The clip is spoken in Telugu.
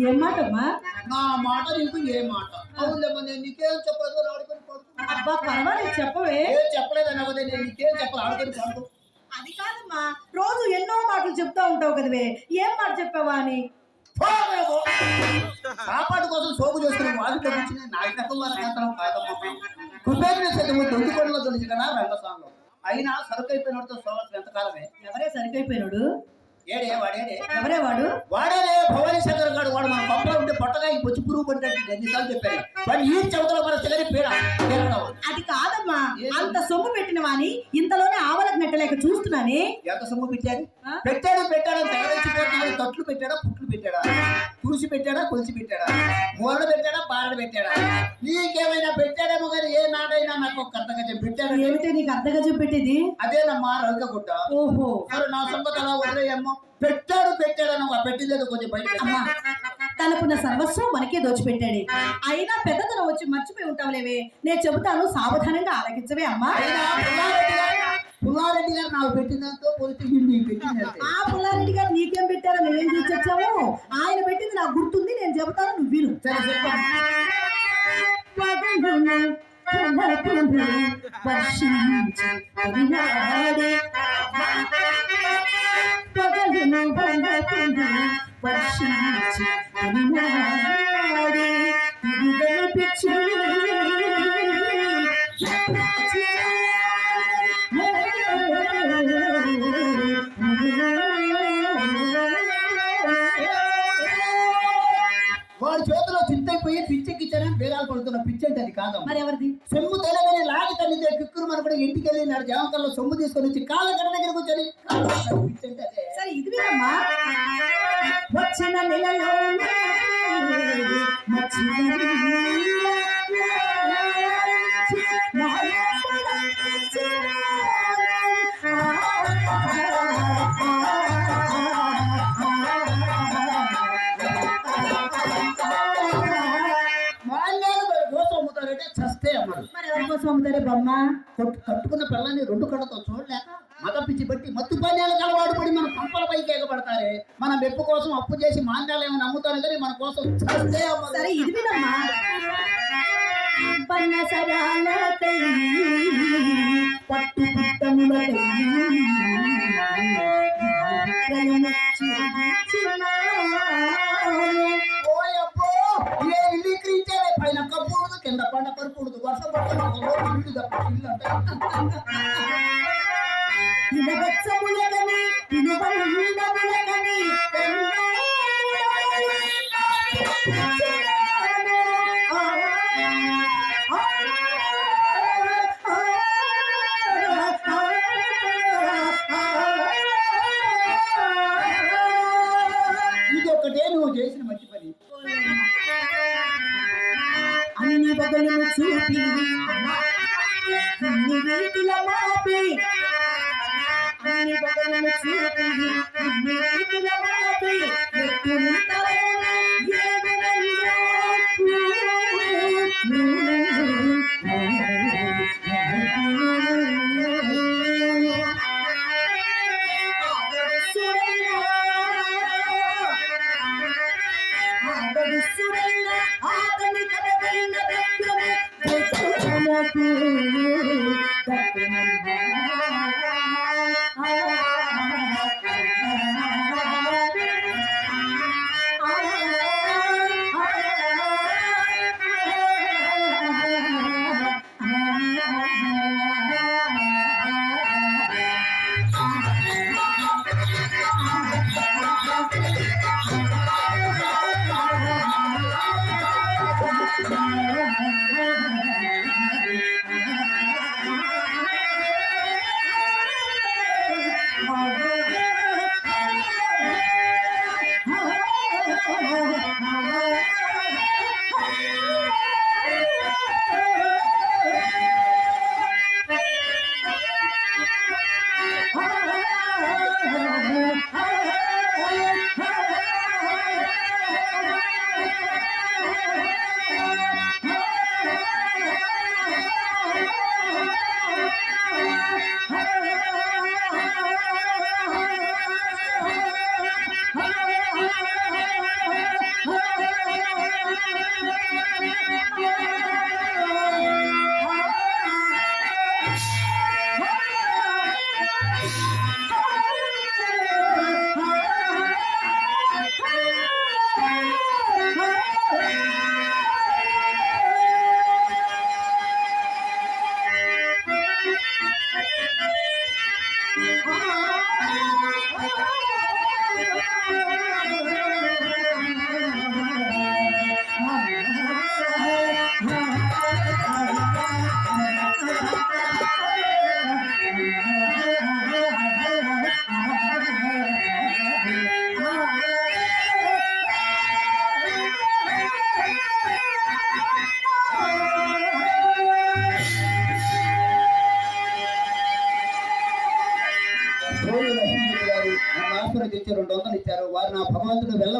ఏం మాటమ్మా నా మాట నీకు ఏ మాట? అవునులేమ్మా నేను నీకేం చెప్పలేదు ఆడుకొని పడుకో అబ్బా పర్వాలేదు చెప్పవే. ఏం చెప్పలేదు అనవదే నేను నీకేం చెప్పాలి ఆడుకొని పడుకో. అది కాదమ్మా రోజు ఎన్నో మాటలు చెప్తా ఉంటావు కదవే. ఏం మాట చెప్పావా అని. కాపాడు కోసం సోపు చేసుకుని వాళ్ళు తెప్పించిన నాయకత్వం వారి కంతరం కాదమ్మా. కుబేరుని సైతం దొంగికొండలో దొరికి కదా రంగస్వామిలో అయినా సరుకు అయిపోయినతో సోమస్ ఎంతకాలమే? ఎవరే సరికైపోయినాడు? ఏడే వాడేడే ఎవరే వాడు? వాడేదే భవానీ శంకర్ గారు వాడు. మన పప్పులో ఉంటే పొట్టగా ఈ బొచ్చు పురుగు పడినట్టు ఎన్నిసార్లు చెప్పారు వాడు ఈ చెవుతలో మన తెగని పీడ. అది కాదమ్మా. అంత సొమ్ము పెట్టిన వాని ఇంతలోనే ఆవలకు నెట్టలేక చూస్తున్నానే? ఎంత సొమ్ము పెట్టాడు? ఆ? పెట్టాడు పెట్టాడు తెగరెచ్చిపోతున్నాడు తట్లు పెట్టాడా పుట్లు పెట్టాడా? తులసి పెట్టాడా కొలిసి పెట్టాడా? మూలడు పెట్టాడా పారడు పెట్టాడా? నీకేమైనా పెట్టాడేమో కానీ ఏ నాడైనా నాకు ఒక అర్థగజం పెట్టాడు. ఏమిటే నీకు అర్ధగజం పెట్టేది? అదేనమ్మా రవిక గుడ్డ. ఓహో. మరి నా సంగతి అలా వదిలేయమ్మా పెట్టాడు పెట్టాడని పెట్టిందేదో కొంచెం బయట అమ్మా తనకున్న సర్వస్వం మనకే దోచిపెట్టాడు. అయినా పెద్దతనం వచ్చి మర్చిపోయి ఉంటావులేవే. నేను చెబుతాను సావధానంగా ఆలకించవే అమ్మా. పుల్లారెడ్డి గారు నాకు పెట్టినంతో పోలిస్తే నీకు పెట్టిందంటే ఆ పుల్లారెడ్డి గారు నీకేం పెట్టారో నువ్వేం చూసొచ్చావు ఆయన పెట్టింది నాకు గుర్తుంది నేను చెబుతాను నువ్వు విను. సరే పలకును వర్షించి చేతిలో చింతైపోయి పిచ్చెక్కిచ్చారని బేరాలు పడుతున్న పిచ్చి అంటే అది కాదమ్మా. మరి ఎవరిది సొమ్ము తెలగని లాగి తల్లితే కిక్కురు మన కూడా ఇంటికి వెళ్ళి నాడు జామకల్లో సొమ్ము తీసుకొని వచ్చి కాళ్ళ గడ దగ్గరకు వచ్చి పిచ్చి అంటే అదే. సరే ఇది వచ్చిన అమ్ముతారంటే చస్తే అమ్మరు మరి ఎవరి? కోసం అమ్ముతారే బొమ్మ కొట్టు కట్టుకున్న పిల్లని రెండు కళ్ళతో చూడలేక మత పిచ్చి బట్టి మత్తు పానీయాలు కలవాడు పడి మన పంపల పైకి ఎగబడతారే. మన మెప్పు కోసం అప్పు చేసి మాన్యాలు ఏమైనా అమ్ముతారు కానీ మన కోసం చస్తే అమ్మరు సరే ఇది వినమ్మా. పన్న సరాలకై పట్టు పుట్టములకై tidak peduli I'm Oh, Yeah. రోజు గారు నన్ను ఆశీర్వదించి రెండు వందలు ఇచ్చారు. వారు నా భగవంతుడు వెళ్ళ